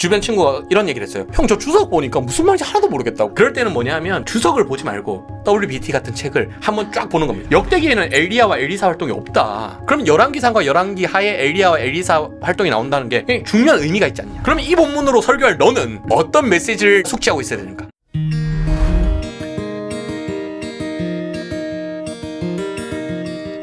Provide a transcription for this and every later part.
주변 친구가 이런 얘기를 했어요. 형 저 주석 보니까 무슨 말인지 하나도 모르겠다고. 그럴 때는 뭐냐면 주석을 보지 말고 WBT 같은 책을 한번 쫙 보는 겁니다. 역대기에는 엘리야와 엘리사 활동이 없다. 그럼 열왕기상과 열왕기 하에 엘리야와 엘리사 활동이 나온다는 게 중요한 의미가 있지 않냐. 그러면 이 본문으로 설교할 너는 어떤 메시지를 숙지하고 있어야 되는가?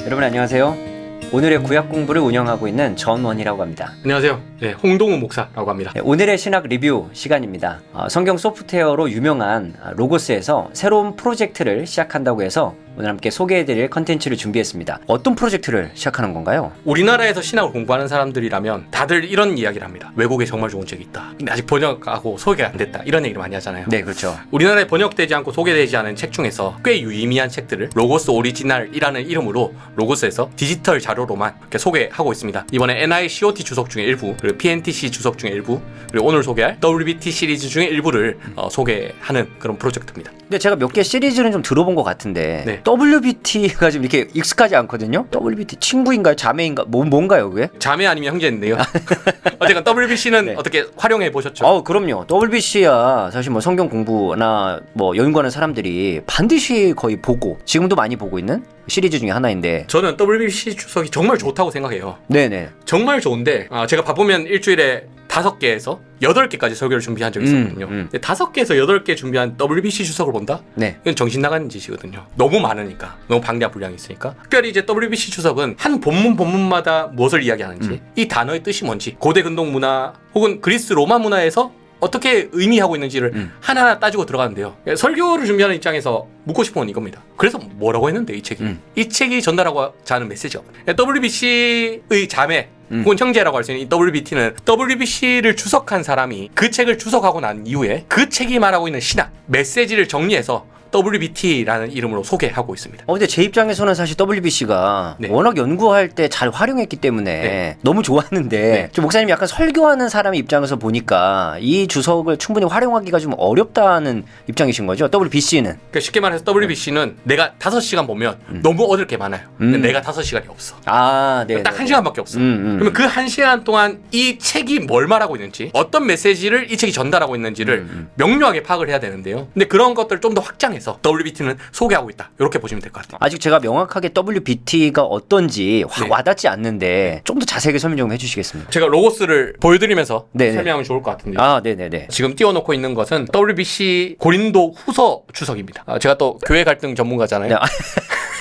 여러분 안녕하세요. 오늘의 구약 공부를 운영하고 있는 전원이라고 합니다. 안녕하세요. 네, 홍동우 목사라고 합니다. 네, 오늘의 신학 리뷰 시간입니다. 어, 성경 소프트웨어로 유명한 아, 로고스에서 새로운 프로젝트를 시작한다고 해서 오늘 함께 소개해드릴 컨텐츠를 준비했습니다. 어떤 프로젝트를 시작하는 건가요? 우리나라에서 신학을 공부하는 사람들이라면 다들 이런 이야기를 합니다. 외국에 정말 좋은 책이 있다. 근데 아직 번역하고 소개가 안 됐다. 이런 얘기를 많이 하잖아요. 네, 그렇죠. 우리나라에 번역되지 않고 소개되지 않은 책 중에서 꽤 유의미한 책들을 로고스 오리지널이라는 이름으로 로고스에서 디지털 자료로만 이렇게 소개하고 있습니다. 이번에 NICOT 주석 중에 일부, 그리고 PNTC 주석 중에 일부, 그리고 오늘 소개할 WBT 시리즈 중에 일부를 어, 소개하는 그런 프로젝트입니다. 근데 제가 몇 개 시리즈는 좀 들어본 것 같은데 네. WBT가 좀 이렇게 익숙하지 않거든요. WBT 친구인가요? 자매인가? 뭐, 뭔가요, 그게? 자매 아니면 형제인데요. 어쨌건 WBC는 네. 어떻게 활용해 보셨죠? 어, 그럼요. WBC야 사실 뭐 성경 공부나 뭐 연구하는 사람들이 반드시 거의 보고 지금도 많이 보고 있는 시리즈 중에 하나인데. 저는 WBC 주석이 정말 좋다고 생각해요. 네네. 정말 좋은데 아, 제가 바쁘면 일주일에 다섯 개에서 여덟 개까지 설교를 준비한 적이 음, 있었거든요. 음. 근데 다섯 개에서 여덟 개 준비한 WBC 주석을 본다? 네. 이건 정신 나가는 짓이거든요. 너무 많으니까, 너무 방대한 분량이 있으니까. 특별히 이제 WBC 주석은 한 본문 본문마다 무엇을 이야기하는지, 음. 이 단어의 뜻이 뭔지, 고대 근동 문화 혹은 그리스 로마 문화에서 어떻게 의미하고 있는지를 음. 하나하나 따지고 들어가는데요. 설교를 준비하는 입장에서 묻고 싶은 건 이겁니다. 그래서 뭐라고 했는데 이 책이? 음. 이 책이 전달하고자 하는 메시지가 WBC의 자매 음. 혹은 형제라고 할 수 있는 이 WBT는 WBC를 주석한 사람이 그 책을 주석하고 난 이후에 그 책이 말하고 있는 신학 메시지를 정리해서 WBT라는 이름으로 소개하고 있습니다. 어, 근데 제 입장에서는 사실 WBC가 네. 워낙 연구할 때 잘 활용했기 때문에 네. 너무 좋았는데 네. 좀 목사님이 약간 설교하는 사람의 입장에서 보니까 이 주석을 충분히 활용하기가 좀 어렵다는 입장이신 거죠? WBC는. 그러니까 쉽게 말해서 WBC는 내가 5시간 보면 너무 얻을 게 많아요. 근데 음. 내가 5시간이 없어. 아, 네. 딱한 시간밖에 없어. 음, 음. 그러면 그한 시간 동안 이 책이 뭘 말하고 있는지, 어떤 메시지를 이 책이 전달하고 있는지를 음, 음. 명료하게 파악을 해야 되는데요. 근데 그런 것들을 좀 더 확장해 서 WBT는 소개하고 있다. 이렇게 보시면 될 것 같아요. 아직 제가 명확하게 WBT가 어떤지 확 네. 와닿지 않는데 좀 더 자세하게 설명 좀 해주시겠습니까? 제가 로고스를 보여드리면서 네네. 설명하면 좋을 것 같은데요. 아, 네네네. 지금 띄워놓고 있는 것은 WBC 고린도 후서 주석입니다. 아, 제가 또 교회 갈등 전문가잖아요. 네, 아,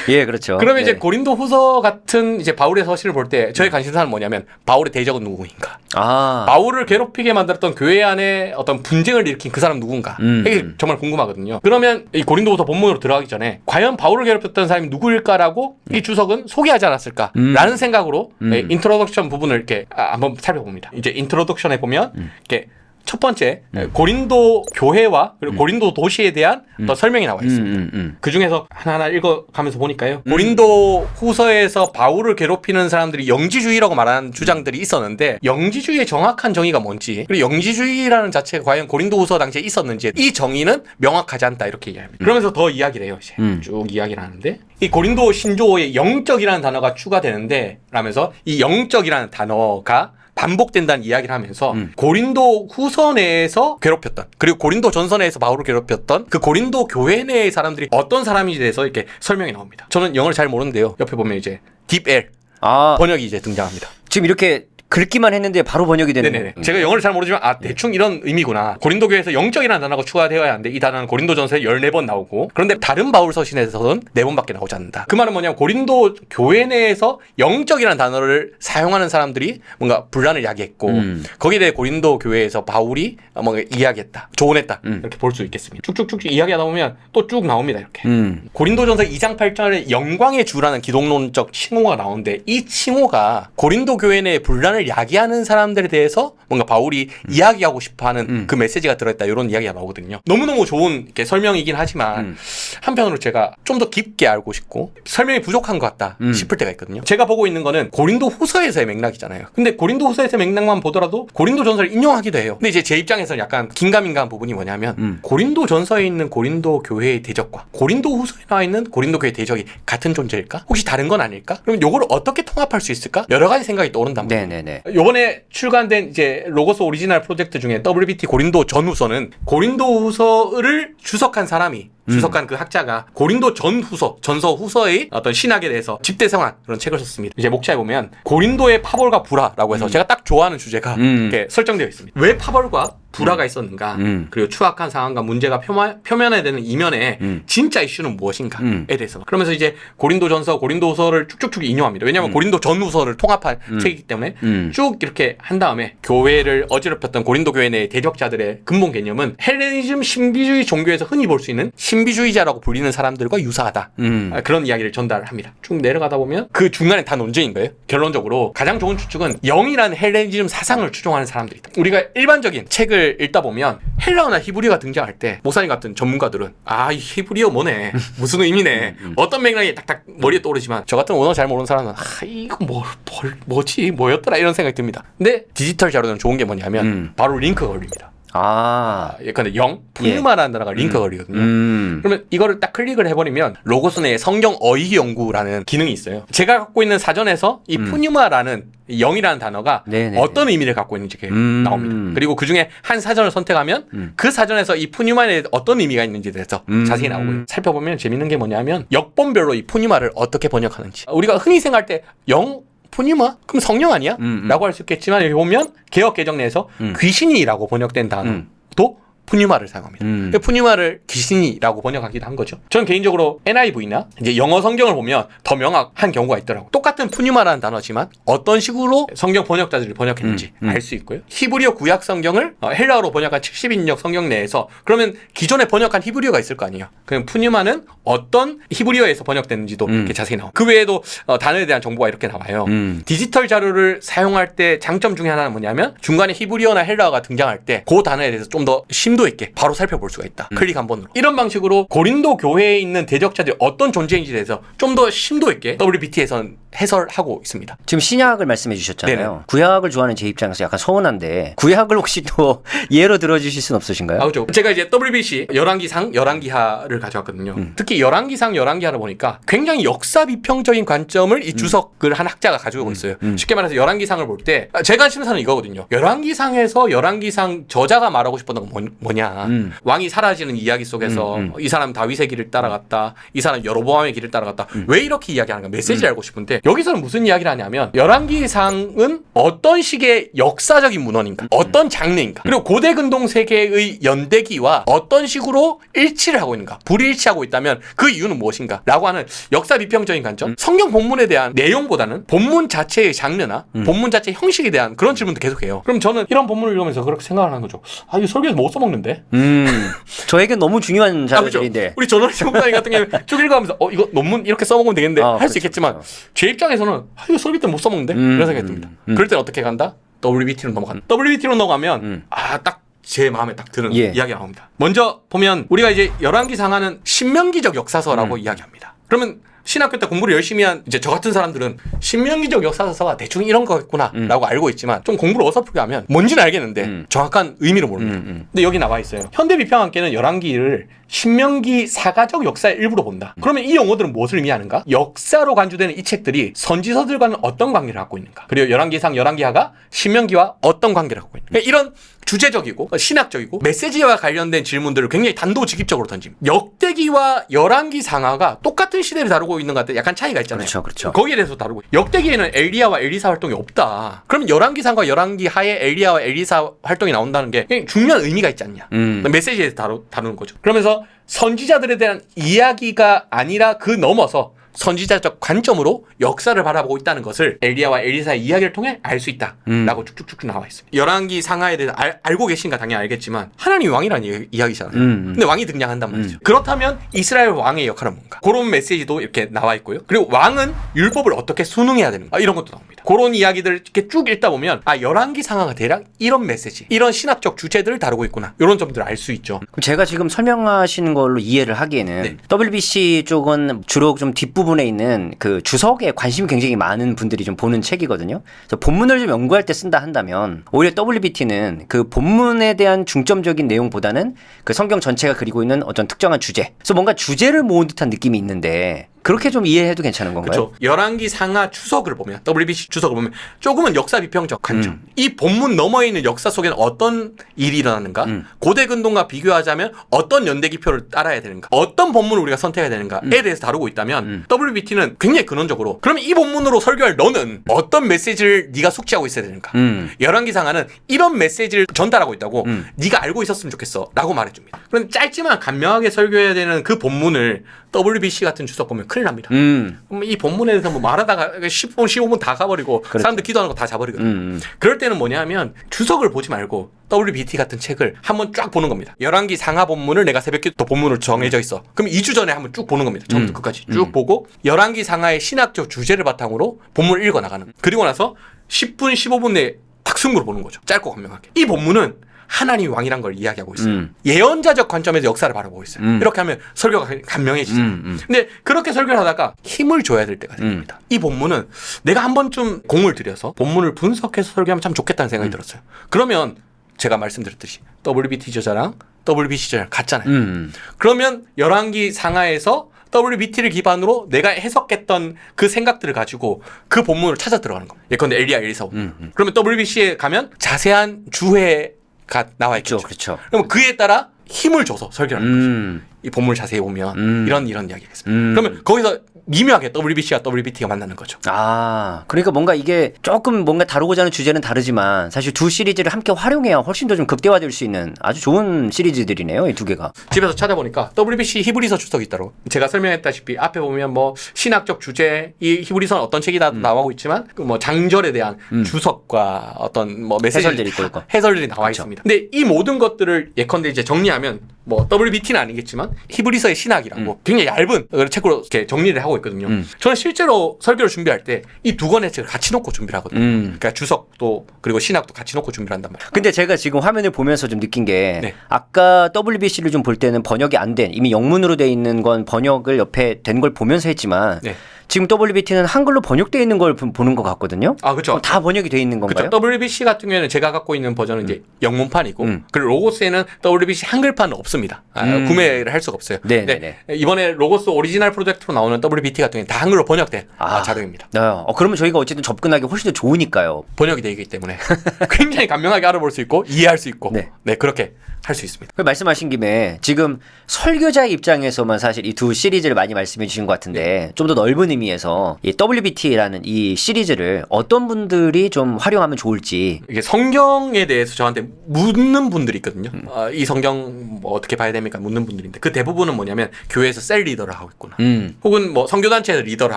예, 그렇죠. 그러면 이제 네. 고린도 후서 같은 이제 바울의 서신을 볼 때 저의 관심사는 뭐냐면 바울의 대적은 누구인가? 아, 바울을 괴롭히게 만들었던 교회 안에 어떤 분쟁을 일으킨 그 사람 누군가? 음, 이게 음. 정말 궁금하거든요. 그러면 이 고린도후서 본문으로 들어가기 전에 과연 바울을 괴롭혔던 사람이 누구일까라고 이 주석은 소개하지 않았을까라는 음. 생각으로 음. 네, 인트로덕션 부분을 이렇게 아, 한번 살펴봅니다. 이제 인트로덕션에 보면 음. 이렇게 첫 번째 고린도 교회와 그리고 고린도 도시에 대한 어떤 설명이 나와 음, 있습니다. 음, 음. 그 중에서 하나하나 읽어가면서 보니까요. 고린도 후서에서 바울을 괴롭히는 사람들이 영지주의라고 말하는 주장들이 있었는데 영지주의의 정확한 정의가 뭔지 그리고 영지주의라는 자체가 과연 고린도 후서 당시에 있었는지 이 정의는 명확하지 않다 이렇게 이야기합니다. 그러면서 더 이야기를 해요. 이제 음. 쭉 이야기를 하는데 이 고린도 신조어에 영적이라는 단어가 추가되는데 라면서 이 영적이라는 단어가 반복된다는 이야기를 하면서 음. 고린도 후서 내에서 괴롭혔던 그리고 고린도 전서 내에서 바울을 괴롭혔던 그 고린도 교회 내의 사람들이 어떤 사람인지 대해서 이렇게 설명이 나옵니다. 저는 영어를 잘 모르는데요. 옆에 보면 이제 딥엘 아, 번역이 이제 등장합니다. 지금 이렇게 긁기만 했는데 바로 번역이 되는 네네네. 거예요. 제가 영어를 잘 모르지만 아 대충 이런 의미구나. 고린도 교회에서 영적이라는 단어가 추가되어야 하는데 이 단어는 고린도 전서에 14번 나오고 그런데 다른 바울 서신에서는 4번밖에 나오지 않는다. 그 말은 뭐냐면 고린도 교회 내에서 영적이라는 단어를 사용하는 사람들이 뭔가 분란을 야기했고 음. 거기에 대해 고린도 교회에서 바울이 뭔가 이야기했다. 조언했다. 음. 이렇게 볼 수 있겠습니다. 쭉쭉쭉 이야기하다 보면 또 쭉 나옵니다. 이렇게. 음. 고린도전서 2장 8절에 영광의 주라는 기독론적 칭호가 나오는데 이 칭호가 고린도 교회 내에 분란을 야기하는 사람들에 대해서 뭔가 바울이 이야기하고 싶어하는 음. 그 메시지가 들어있다 이런 이야기가 나오거든요. 너무너무 좋은 이렇게 설명이긴 하지만 음. 한편으로 제가 좀 더 깊게 알고 싶고 설명이 부족한 것 같다 음. 싶을 때가 있거든요. 제가 보고 있는 거는 고린도 후서에서의 맥락이잖아요. 근데 고린도 후서에서의 맥락만 보더라도 고린도 전서를 인용하기도 해요. 근데 이제 제 입장에서는 약간 긴가민가한 부분이 뭐냐면 음. 고린도 전서에 있는 고린도 교회의 대적과 고린도 후서에 나와 있는 고린도 교회 대적이 같은 존재일까? 혹시 다른 건 아닐까? 그럼 요거를 어떻게 통합할 수 있을까? 여러 가지 생각이 떠오른단 말이에요. 네네. 요번에 출간된 이제 로고스 오리지널 프로젝트 중에 WBT 고린도 전후서는 고린도 후서를 주석한 사람이 주석한 그 학자가 고린도 전후서, 전서 후서의 어떤 신학에 대해서 집대성한 그런 책을 썼습니다. 이제 목차에 보면 고린도의 파벌과 불화라고 해서 제가 딱 좋아하는 주제가 음. 이렇게 설정되어 있습니다. 왜 파벌과 불화가 있었는가? 음. 그리고 추악한 상황과 문제가 표면, 표면에 되는 이면에 음. 진짜 이슈는 무엇인가에 음. 대해서 그러면서 이제 고린도전서, 고린도서를 쭉쭉쭉 인용합니다. 왜냐하면 고린도 전후서를 통합한 책이기 때문에 음. 쭉 이렇게 한 다음에 교회를 어지럽혔던 고린도 교회 내 대적자들의 근본 개념은 헬레니즘 신비주의 종교에서 흔히 볼 수 있는 신비주의자라고 불리는 사람들과 유사하다. 음. 아, 그런 이야기를 전달합니다. 쭉 내려가다 보면 그 중간에 다 논쟁인 거예요. 결론적으로 가장 좋은 추측은 영이라는 헬레니즘 사상을 추종하는 사람들이다. 우리가 일반적인 책을 읽다 보면 헬라어나 히브리어가 등장할 때 목사님 같은 전문가들은 아, 이 히브리어 뭐네. 무슨 의미네. 어떤 맥락이 딱딱 머리에 떠오르지만 저 같은 언어 잘 모르는 사람은 아, 이거 뭐, 뭘, 뭐지? 뭐였더라? 이런 생각이 듭니다. 근데 디지털 자료는 좋은 게 뭐냐면 음. 바로 링크가 걸립니다. 아. 예컨대 0, 풀마라는 단어가 링크 음. 걸리거든요. 음. 그러면 이거를 딱 클릭을 해버리면 로고스 내에 성경 어휘 연구라는 기능이 있어요. 제가 갖고 있는 사전에서 이 음. 푸뉴마라는 이 0이라는 단어가 네네. 어떤 의미를 갖고 있는지 이렇게 음. 나옵니다. 그리고 그 중에 한 사전을 선택하면 음. 그 사전에서 이 푸뉴마에 어떤 의미가 있는지에 대해서 음. 자세히 나오고요. 살펴보면 재밌는 게 뭐냐면 역본별로 이 푸뉴마를 어떻게 번역하는지. 우리가 흔히 생각할 때 0, 포니마? 그럼 성령 아니야? 음, 음. 라고 할 수 있겠지만 여기 보면 개혁개정 내에서 음. 귀신이라고 번역된 단어도 음. 푸뉴마를 사용합니다. 음. 그 푸뉴마를 귀신이라고 번역하기도 한 거죠. 저는 개인적으로 NIV나 이제 영어 성경을 보면 더 명확한 경우가 있더라고. 똑같은 푸뉴마라는 단어지만 어떤 식으로 성경 번역자들이 번역했는지 음, 음. 알수 있고요. 히브리어 구약 성경을 어, 헬라어로 번역한 70인역 성경 내에서 그러면 기존에 번역한 히브리어가 있을 거 아니에요. 그럼 푸뉴마는 어떤 히브리어에서 번역됐는지도 음. 이렇게 자세히 나와. 그 외에도 어, 단어에 대한 정보가 이렇게 나와요. 음. 디지털 자료를 사용할 때 장점 중에 하나는 뭐냐면 중간에 히브리어나 헬라어가 등장할 때 그 단어에 대해서 좀 더 심도 있게 바로 살펴볼 수가 있다. 음. 클릭 한 번으로. 이런 방식으로 고린도 교회에 있는 대적자들이 어떤 존재인지에 대해서 좀 더 심도 있게 WBT에서는 해설하고 있습니다. 지금 신약을 말씀해 주셨잖아요. 네네. 구약을 좋아하는 제 입장에서 약간 서운한데 구약을 혹시 또 예로 들어주실 순 없으신가요? 아, 그죠. 제가 이제 WBC 열왕기상 열왕기하를 가져왔거든요. 음. 특히 열왕기상 열왕기하를 보니까 굉장히 역사 비평적인 관점을 이 주석을 한 학자가 가지고 있어요. 음. 쉽게 말해서 열왕기상을 볼 때제 관심사는 이거거든요. 열왕기상에서 열왕기상 저자가 말하고 싶었던 건 뭐, 냐 음. 왕이 사라지는 이야기 속에서 음, 음. 이 사람 다윗의 길을 따라갔다. 이 사람 여로보암의 길을 따라갔다. 음. 왜 이렇게 이야기하는가? 메시지를 알고 싶은데 여기서는 무슨 이야기를 하냐면 열왕기상은 어떤 식의 역사적인 문헌인가? 어떤 장르인가? 그리고 고대 근동 세계의 연대기와 어떤 식으로 일치를 하고 있는가? 불일치하고 있다면 그 이유는 무엇인가? 라고 하는 역사 비평적인 관점. 성경 본문에 대한 내용보다는 본문 자체의 장르나 본문 자체 의 형식에 대한 그런 질문도 계속해요. 그럼 저는 이런 본문을 읽으면서 그렇게 생각을 하는 거죠. 아, 이거 설교에서 못 써먹는 데? 음. 저에겐 너무 중요한 아. 자료들인데. 우리 전원희 목사님 같은 경우에 쭉 읽어가면서 어 이거 논문 이렇게 써먹으면 되겠는데 아, 할수 그렇죠, 있겠지만 그렇죠. 제 입장에서는 아, 이거 설교 때못 써먹는데 음, 이런 생각이 듭니다. 음, 음. 그럴 땐 어떻게 간다? WBT로 넘어간다. WBT로 넘어가면 음. 아딱 제 마음에 딱 드는 예. 이야기가 나옵니다. 먼저 보면 우리가 이제 열왕기 상하는 신명기적 역사서라고 음. 이야기합니다. 그러면 신학교 때 공부를 열심히 한 이제 저 같은 사람들은 신명기적 역사서가 대충 이런 거겠구나라고 알고 있지만 좀 공부를 어설프게 하면 뭔지는 알겠는데 음. 정확한 의미를 모릅니다. 음, 음. 근데 여기 나와 있어요. 현대 비평학계는 열왕기를 신명기 사가적 역사의 일부로 본다. 그러면 이 용어들은 무엇을 의미하는가? 역사로 간주되는 이 책들이 선지서들과는 어떤 관계를 갖고 있는가? 그리고 열왕기상 열왕기하가 신명기와 어떤 관계를 갖고 있는가? 그러니까 이런 주제적이고 신학적이고 메시지와 관련된 질문들을 굉장히 단도직입적으로 던집니다. 역대기와 열왕기 상하가 똑같은 시대를 다루고 있는 것 같아 약간 차이가 있잖아요. 그렇죠, 그렇죠. 거기에 대해서 다루고 역대기에는 엘리야와 엘리사 활동이 없다. 그럼 열왕기상과 열왕기 하에 엘리야와 엘리사 활동이 나온다는 게 굉장히 중요한 의미가 있지 않냐. 음. 메시지에 대해서 다루, 다루는 거죠. 그러면서 선지자들에 대한 이야기가 아니라 그 넘어서 선지자적 관점으로 역사를 바라보고 있다는 것을 엘리야와 엘리사의 이야기를 통해 알 수 있다라고 음. 쭉쭉쭉 나와 있습니다. 열왕기 상하에 대해서 알, 알고 계신가 당연히 알겠지만 하나님이 왕이라는 이- 이야기잖아요. 음, 음. 근데 왕이 등장한단 말이죠. 그렇다면 이스라엘 왕의 역할은 뭔가? 그런 메시지도 이렇게 나와 있고요. 그리고 왕은 율법을 어떻게 순응해야 되는가? 이런 것도 나옵니다. 그런 이야기들을 이렇게 쭉 읽다 보면 아 열왕기 상하가 대략 이런 메시지, 이런 신학적 주제들을 다루고 있구나. 이런 점들을 알 수 있죠. 그럼 제가 지금 설명하시는 걸로 이해를 하기에는 네. WBC 쪽은 주로 좀 뒷부분 에 있는 그 주석에 관심이 굉장히 많은 분들이 좀 보는 책이거든요. 그래서 본문을 좀 연구할 때 쓴다 한다면 오히려 WBT는 그 본문에 대한 중점적인 내용보다는 그 성경 전체가 그리고 있는 어떤 특정한 주제. 그래서 뭔가 주제를 모은 듯한 느낌이 있는데 그렇게 좀 이해해도 괜찮은 건가요? 그렇죠. 열왕기 상하 추석을 보면 WBC 추석을 보면 조금은 역사 비평적 관점. 음. 이 본문 너머에 있는 역사 속에는 어떤 일이 일어나는가? 음. 고대 근동과 비교하자면 어떤 연대 기표를 따라야 되는가? 어떤 본문을 우리가 선택해야 되는가에 대해서 다루고 있다면 음. WBT는 굉장히 근원적으로 그러면 이 본문으로 설교할 너는 어떤 메시지를 네가 숙지하고 있어야 되는가? 음. 열왕기 상하는 이런 메시지를 전달하고 있다고 음. 네가 알고 있었으면 좋겠어라고 말해줍니다. 그런데 짧지만 간명하게 설교해야 되는 그 본문을 WBC 같은 주석 보면 큰일 납니다. 음. 그럼 이 본문에 대해서 뭐 말하다가 10분, 15분 다 가버리고 그렇죠. 사람들 기도하는 거 다 자버리거든요. 음. 그럴 때는 뭐냐면 주석을 보지 말고 WBT 같은 책을 한번 쫙 보는 겁니다. 열왕기 상하 본문을 내가 새벽 기도 본문으로 정해져 있어. 그럼 2주 전에 한번 쭉 보는 겁니다. 처음부터 음. 끝까지 쭉 보고 열왕기 상하의 신학적 주제를 바탕으로 본문을 읽어 나가는. 그리고 나서 10분, 15분 내에 탁 승부로 보는 거죠. 짧고 간명하게. 이 본문은 하나님이 왕이란 걸 이야기하고 있어요. 음. 예언자적 관점에서 역사를 바라보고 있어요. 음. 이렇게 하면 설교가 간명해지죠. 음, 음. 근데 그렇게 설교를 하다가 힘을 줘야 될 때가 음. 됩니다. 이 본문은 내가 한 번쯤 공을 들여서 본문을 분석해서 설교하면 참 좋겠다는 생각이 들었어요. 그러면 제가 말씀드렸듯이 WBT 저자랑 WBC 저자랑 같잖아요. 음. 그러면 열왕기 상하에서 WBT를 기반으로 내가 해석했던 그 생각들을 가지고 그 본문을 찾아 들어가는 겁니다. 예컨대 엘리야 엘리사오. 음, 음. 그러면 WBC에 가면 자세한 주회 가 나와 있겠죠. 그렇죠. 그럼 그에 따라 힘을 줘서 설교하는 거죠. 음. 이 본문을 자세히 보면 음. 이런 이런 이야기겠습니다. 음. 그러면 거기서 미묘하게 WBC와 WBT가 만나는 거죠. 아, 그러니까 뭔가 이게 조금 뭔가 다루고자 하는 주제는 다르지만 사실 두 시리즈를 함께 활용해야 훨씬 더 좀 극대화될 수 있는 아주 좋은 시리즈들이네요, 이 두 개가. 집에서 찾아보니까 WBC 히브리서 주석이 있다고. 제가 설명했다시피 앞에 보면 뭐 신학적 주제, 이 히브리서는 어떤 책이 다 음. 나오고 있지만 그 뭐 장절에 대한 주석과 어떤 뭐 메시지 해설들이. 해설들이 나와 그렇죠. 있습니다. 근데 이 모든 것들을 예컨대 이제 정리하면 뭐 WBT는 아니겠지만 히브리서의 신학이라고 굉장히 얇은 책으로 이렇게 정리를 하고 있거든요. 음. 저는 실제로 설교를 준비할 때 이 두 권의 책을 같이 놓고 준비를 하거든요. 음. 그러니까 주석도 그리고 신학도 같이 놓고 준비를 한단 말이에요. 근데 제가 지금 화면을 보면서 좀 느낀 게 네. 아까 WBC를 좀 볼 때는 번역이 안 된 이미 영문으로 돼 있는 건 번역을 옆에 된 걸 보면서 했지만 네. 지금 WBT는 한글로 번역돼 있는 걸 보- 보는 것 같거든요. 아 그렇죠. 다 번역이 돼 있는 건가요? 그렇죠. WBC 같은 경우에는 제가 갖고 있는 버전은 이제 영문판이고 음. 그리고 로고스에는 WBC 한글판은 없습니다. 아, 음. 구매를 할 수가 없어요. 네, 근데 네, 이번에 로고스 오리지널 프로젝트로 나오는 WBT 같은 경우는 다 한글로 번역된 아. 아, 자료입니다. 네. 어, 그러면 저희가 어쨌든 접근하기 훨씬 더 좋으니까요. 번역이 되기 때문에 굉장히 간명하게 알아볼 수 있고 이해할 수 있고 네. 네, 그렇게 할 수 있습니다. 그 말씀하신 김에 지금 설교자의 입장에서만 사실 이 두 시리즈를 많이 말씀해 주신 것 같은데 좀더 넓은 의미에서 이 WBT라는 이 시리즈를 어떤 분들이 좀 활용하면 좋을지 이게 성경에 대해서 저한테 묻는 분들이 있거든요. 아, 이 성경 뭐 어떻게 봐야 됩니까? 묻는 분들인데 그 대부분은 뭐냐면 교회에서 셀 리더를 하고 있구나. 음, 혹은 뭐 성교단체에서 리더를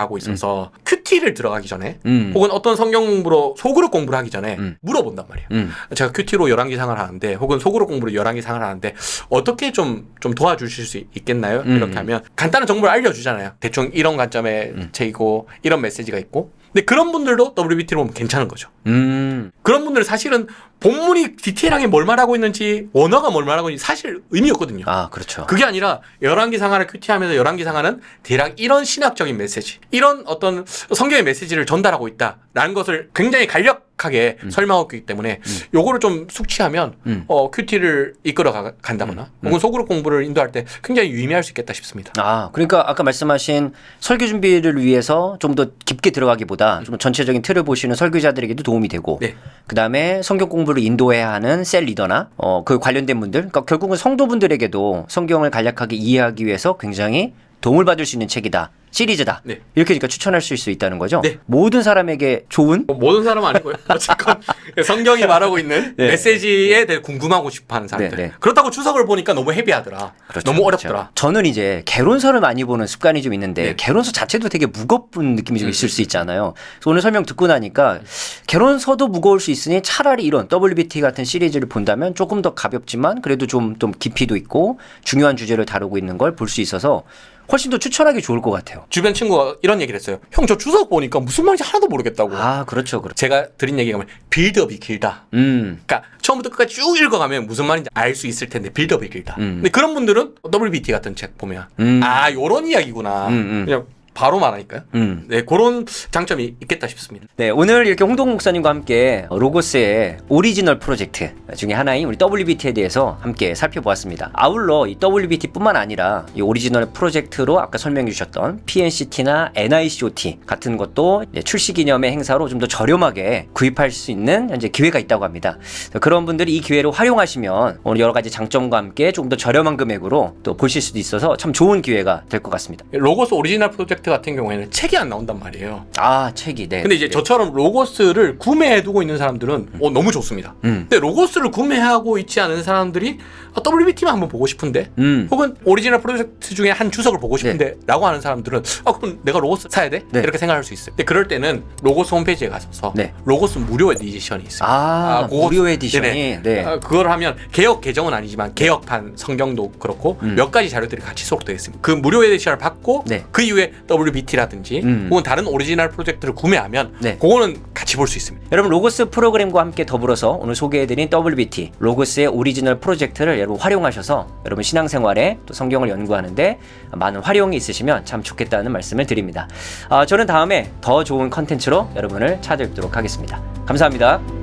하고 있어서 큐티를 들어가기 전에 음. 혹은 어떤 성경 공부로 소그룹 공부를 하기 전에 음. 물어본단 말이에요. 음. 제가 큐티로 열왕기상을 하는데 혹은 소그룹 공부로 열왕기 상을 하는데 어떻게 좀 좀 도와주실 수 있겠나요? 음. 이렇게 하면 간단한 정보를 알려주잖아요. 대충 이런 관점의 음. 책이고 이런 메시지가 있고 근데 그런 분들도 WBT로 보면 괜찮은 거죠. 음, 그런 분들 사실은 본문이 디테일하게 뭘 말하고 있는지 원어가 뭘 말하고 있는지 사실 의미 없거든요. 아 그렇죠. 그게 아니라 열왕기 상하를 큐티하면서 열왕기 상하는 대략 이런 신학적인 메시지, 이런 어떤 성경의 메시지를 전달하고 있다라는 것을 굉장히 간략하게 설명하고 있기 때문에 요거를 좀 숙지하면 음. 어, 큐티를 이끌어 가, 간다거나 혹은 소그룹 공부를 인도할 때 굉장히 유의미할 수 있겠다 싶습니다. 아, 그러니까 아까 말씀하신 설교 준비를 위해서 좀 더 깊게 들어가기보다 좀 전체적인 틀을 보시는 설교자들에게도 도움이 되고, 네. 그 다음에 성경 공부 를 인도해야 하는 셀 리더나 어, 그 관련된 분들, 그러니까 결국은 성도분들에게도 성경을 간략하게 이해하기 위해서 굉장히 도움을 받을 수 있는 책이다. 시리즈다. 네. 이렇게 그러니까 추천할 수 있다는 거죠. 네. 모든 사람에게 좋은 뭐 모든 사람은 아니고요. 어쨌건 성경이 말하고 있는 네. 메시지에 대해 궁금하고 싶어하는 사람들. 네, 네. 그렇다고 주석을 보니까 너무 헤비하더라. 그렇죠, 너무 그렇죠. 어렵더라. 저는 이제 개론서를 많이 보는 습관이 좀 있는데 네. 개론서 자체도 되게 무겁은 느낌이 좀 음, 있을 수 있잖아요. 그래서 오늘 설명 듣고 나니까 개론서도 무거울 수 있으니 차라리 이런 WBT 같은 시리즈를 본다면 조금 더 가볍지만 그래도 좀, 좀 깊이도 있고 중요한 주제를 다루고 있는 걸 볼 수 있어서 훨씬 더 추천하기 좋을 것 같아요. 주변 친구가 이런 얘기를 했어요. 형 저 주석 보니까 무슨 말인지 하나도 모르겠다고. 아, 그렇죠. 그렇죠. 제가 드린 얘기가 뭐냐면 빌드업이 길다. 음. 그러니까 처음부터 끝까지 쭉 읽어가면 무슨 말인지 알 수 있을 텐데 빌드업이 길다. 음. 근데 그런 분들은 WBT 같은 책 보면 음. 아 요런 이야기구나. 음, 음. 그냥 바로 말하니까요. 음. 네, 그런 장점이 있겠다 싶습니다. 네, 오늘 이렇게 홍동 목사님과 함께 로고스의 오리지널 프로젝트 중에 하나인 우리 WBT에 대해서 함께 살펴보았습니다. 아울러 이 WBT뿐만 아니라 이 오리지널 프로젝트로 아까 설명해 주셨던 PNCT나 NICOT 같은 것도 출시 기념의 행사로 좀 더 저렴하게 구입할 수 있는 현재 기회가 있다고 합니다. 그런 분들이 이 기회를 활용하시면 오늘 여러 가지 장점과 함께 조금 더 저렴한 금액으로 또 보실 수도 있어서 참 좋은 기회가 될 것 같습니다. 로고스 오리지널 프로젝트 같은 경우에는 책이 안 나온단 말이에요. 아, 책이 네. 근데 이제 저처럼 로고스를 구매해 두고 있는 사람들은 어, 너무 좋습니다. 음. 근데 로고스를 구매하고 있지 않은 사람들이 아, WBT만 한번 보고 싶은데 음. 혹은 오리지널 프로젝트 중에 한 주석을 보고 싶은데 라고 하는 사람들은 아 그럼 내가 로고스 사야 돼? 네. 이렇게 생각할 수 있어요. 근데 그럴 때는 로고스 홈페이지에 가서 네. 로고스 무료 에디션이 있어요. 아, 그거- 무료 에디션이 네네. 네. 아, 그걸 하면 개혁 개정은 아니지만 개혁판 성경도 그렇고 음. 몇 가지 자료들이 같이 수록되어 있습니다. 그 무료 에디션을 받고 네. 그 이후에 WBT라든지 음. 혹은 다른 오리지널 프로젝트를 구매하면 네. 그거는 같이 볼 수 있습니다. 여러분 로고스 프로그램과 함께 더불어서 오늘 소개해드린 WBT 로고스의 오리지널 프로젝트를 여러분 활용하셔서 여러분 신앙생활에 또 성경을 연구하는데 많은 활용이 있으시면 참 좋겠다는 말씀을 드립니다. 아, 저는 다음에 더 좋은 컨텐츠로 여러분을 찾아뵙도록 하겠습니다. 감사합니다.